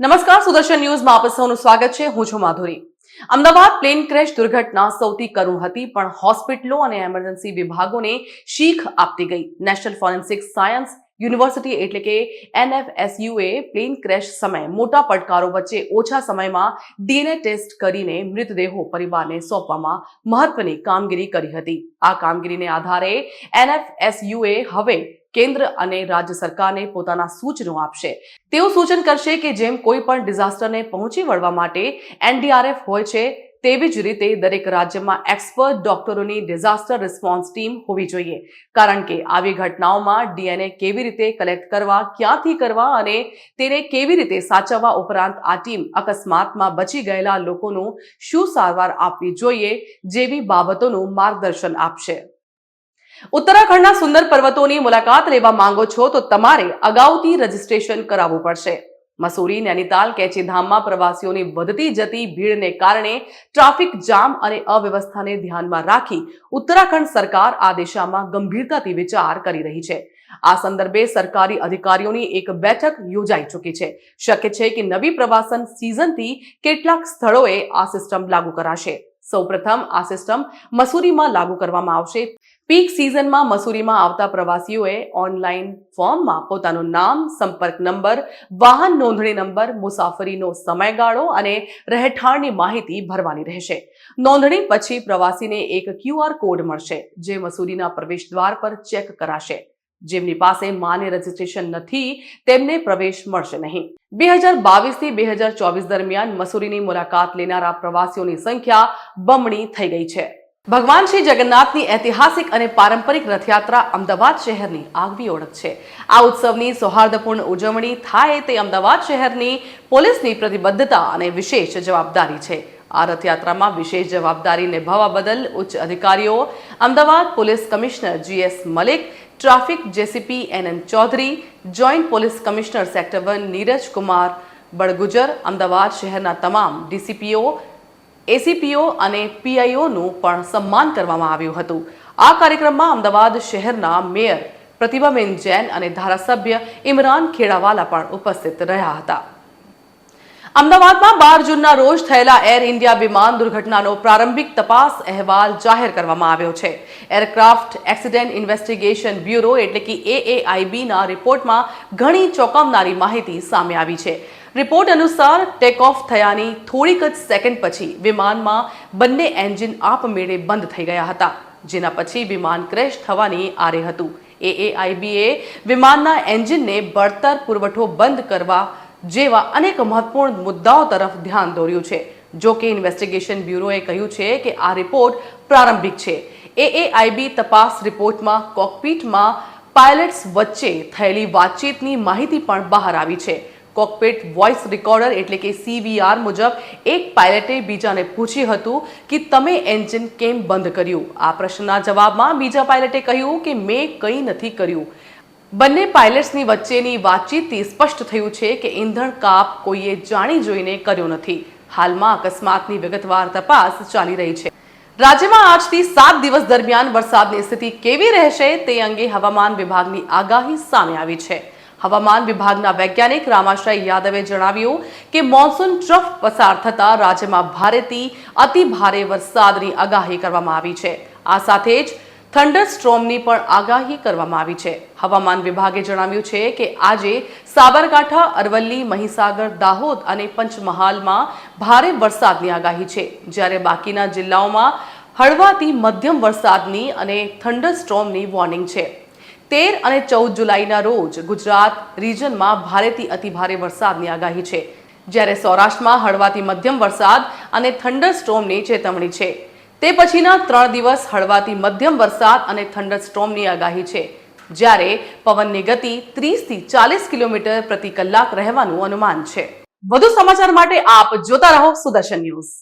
નમસ્કાર, સુદર્શન ન્યૂઝમાં આપ સૌનું સ્વાગત છે. હું છું માધુરી. અમદાવાદ પ્લેન ક્રેશ દુર્ઘટના સૌથી કરુણ હતી, પણ હોસ્પિટલો અને એમરજન્સી વિભાગોને શીખ આપતી ગઈ. નેશનલ ફોરેન્સિક સાયન્સ યુનિવર્સિટી એટલે કે એનએફએસયુએ પ્લેન ક્રેશ સમયે મોટા પડકારો વચ્ચે ઓછા સમયમાં ડીએનએ ટેસ્ટ કરીને મૃતદેહો પરિવારને સોંપવામાં મહત્વની કામગીરી કરી હતી. આ કામગીરીને આધારે એનએફએસયુએ હવે કેન્દ્ર અને રાજ્ય સરકારને પોતાના સૂચનો આપશે. તેઓ સૂચન કરશે કે જેમ કોઈ પણ ડિઝાસ્ટરને પહોંચી વળવા માટે એનડીઆરએફ હોય છે, તેવી જ રીતે દરેક રાજ્યમાં એક્સપર્ટ ડોક્ટરોની ડિઝાસ્ટર રિસ્પોન્સ ટીમ હોવી જોઈએ. કારણ કે આવી ઘટનાઓમાં ડીએનએ કેવી રીતે કલેક્ટ કરવા, ક્યાંથી કરવા અને તેને કેવી રીતે સાચવવા ઉપરાંત આ ટીમ અકસ્માતમાં બચી ગયેલા લોકોનું શું સારવાર આપવી જોઈએ જેવી બાબતોનું માર્ગદર્શન આપશે. ઉત્તરાખંડના સુંદર પર્વતોની મુલાકાત લેવા માંગો છો તો તમારે અગાઉથી રજીસ્ટ્રેશન કરાવવું પડશે. મસૂરી, નૈનીતાલ, કેચીધામમાં પ્રવાસીઓની વધતી જતી ભીડને કારણે ટ્રાફિક જામ અને અવ્યવસ્થાને ધ્યાનમાં રાખી ઉત્તરાખંડ સરકાર આ દિશામાં ગંભીરતાથી વિચાર કરી રહી છે. આ સંદર્ભે સરકારી અધિકારીઓની એક બેઠક યોજાઈ ચૂકી છે. શક્ય છે કે નવી પ્રવાસન સિઝનથી કેટલાક સ્થળોએ આ સિસ્ટમ લાગુ કરાશે. સૌપ્રથમ આ સિસ્ટમ મસૂરીમાં લાગુ કરવામાં આવશે પીક સિઝનમાં મસૂરીમાં આવતા પ્રવાસીઓએ ઓનલાઈન ફોર્મમાં પોતાનું નામ, સંપર્ક નંબર વાહન નોંધણી નંબર મુસાફરીનો સમયગાળો અને રહેઠાણની માહિતી ભરવાની રહેશે. નોંધણી પછી પ્રવાસીને એક ક્યુઆર કોડ મળશે, જે મસૂરીના પ્રવેશ દ્વાર પર ચેક કરાશે. જેમની પાસે માન્ય રજીસ્ટ્રેશન નથી, તેમને પ્રવેશ મળશે નહીં. બે હજાર બાવીસથી બે હજાર ચોવીસ દરમિયાન મસૂરીની મુલાકાત લેનારા પ્રવાસીઓની સંખ્યા બમણી થઈ ગઈ છે. ભગવાન શ્રી જગન્નાથની ઐતિહાસિક અને પારંપરિક રથયાત્રા અમદાવાદ શહેરની આગવી ઓળખ છે. આ ઉત્સવની સૌહાર્દપૂર્ણ ઉજવણી થાય તે અમદાવાદ શહેરની પોલીસની પ્રતિબદ્ધતા અને વિશેષ જવાબદારી છે. આ રથયાત્રામાં વિશેષ જવાબદારી નિભાવવા બદલ ઉચ્ચ અધિકારીઓ, Ahmedabad police commissioner GS Malik, traffic JCP N N Chaudhary, joint police commissioner sector one Neeraj Kumar Badgujar, Ahmedabad શહેરના તમામ ડીસીપીઓ એસીપીઓ અને પીઆઈઓનું પણ સન્માન કરવામાં આવ્યું હતું. આ કાર્યક્રમમાં અમદાવાદ શહેરના મેયર પ્રતિભાબેન જૈન અને ધારાસભ્ય ઇમરાન ખેડાવાલા પણ ઉપસ્થિત રહ્યા હતા. અમદાવાદમાં બાર જૂનના રોજ થયેલા એર ઇન્ડિયા વિમાન દુર્ઘટનાનો પ્રારંભિક તપાસ અહેવાલ જાહેર કરવામાં આવ્યો છે. એરક્રાફ્ટ એક્સિડન્ટ ઇન્વેસ્ટિગેશન બ્યુરો એટલે કે એએઆઈબીના રિપોર્ટમાં ઘણી ચોંકાવનારી માહિતી સામે આવી છે. રિપોર્ટ અનુસાર ટેક ઓફ થયાની થોડીક જ સેકન્ડ પછી વિમાનમાં બંને એન્જિન આપમેળે બંધ થઈ ગયા હતા, જેના પછી વિમાન ક્રેશ થવાની આરે હતું. એએઆઈબીએ વિમાનના એન્જિનને બળતર પુરવઠો બંધ કરવા જેવા અનેક મહત્વપૂર્ણ મુદ્દાઓ તરફ ધ્યાન દોર્યું છે. જો કે ઇન્વેસ્ટિગેશન બ્યુરોએ કહ્યું છે કે આ રિપોર્ટ પ્રારંભિક છે. એએઆઈબી તપાસ રિપોર્ટમાં કોકપીટમાં પાયલટ્સ વચ્ચે થયેલી વાતચીતની માહિતી પણ બહાર આવી છે. કોકપીટ વોઇસ રેકોર્ડર એટલે કે સીવીઆર મુજબ એક પાયલટે બીજાને પૂછ્યું હતું કે તમે એન્જિન કેમ બંધ કર્યું? આ પ્રશ્નના જવાબમાં બીજા પાયલટે કહ્યું કે મેં કંઈ નથી કર્યું. બંને પાયલટ્સની વચ્ચેની વાતચીતથી સ્પષ્ટ થયું છે કે ઇંધણ કાપ કોઈએ જાણી જોઈને કર્યો નથી. હાલમાં અકસ્માતની વિગતવાર તપાસ ચાલી રહી છે. રાજ્યમાં આજથી સાત દિવસ દરમિયાન વરસાદની સ્થિતિ કેવી રહેશે તે અંગે હવામાન વિભાગની આગાહી સામે આવી છે. હવામાન વિભાગના વૈજ્ઞાનિક રામાશ્રય યાદવે જણાવ્યું કે મોન્સૂન ટ્રફ પસાર થતા રાજ્યમાં ભારેથી અતિ ભારે વરસાદની આગાહી કરવામાં આવી છે. આ સાથે જ થંડર સ્ટ્રોમની પણ આગાહી કરવામાં આવી છે. હવામાન વિભાગે જણાવ્યું છે કે આજે સાબરકાંઠા, અરવલ્લી, મહીસાગર, દાહોદ અને પંચમહાલમાં ભારે વરસાદની આગાહી છે. જ્યારે બાકીના જિલ્લાઓમાં હળવાથી મધ્યમ વરસાદની અને થંડર સ્ટ્રોમની વોર્નિંગ છે. તેર અને ચૌદ જુલાઈના રોજ ગુજરાત રિજનમાં ભારેથી અતિભારે વરસાદની આગાહી છે. જ્યારે સૌરાષ્ટ્રમાં હળવાથી મધ્યમ વરસાદ અને થંડર સ્ટ્રોમની ચેતવણી છે. તે પછીના ત્રણ દિવસ હળવાથી મધ્યમ વરસાદ અને થંડર સ્ટ્રોમની આગાહી છે. જ્યારે પવનની ગતિ ત્રીસથી ચાલીસ કિલોમીટર પ્રતિ કલાક રહેવાનું અનુમાન છે. વધુ સમાચાર માટે આપ જોતા રહો સુદર્શન ન્યૂઝ.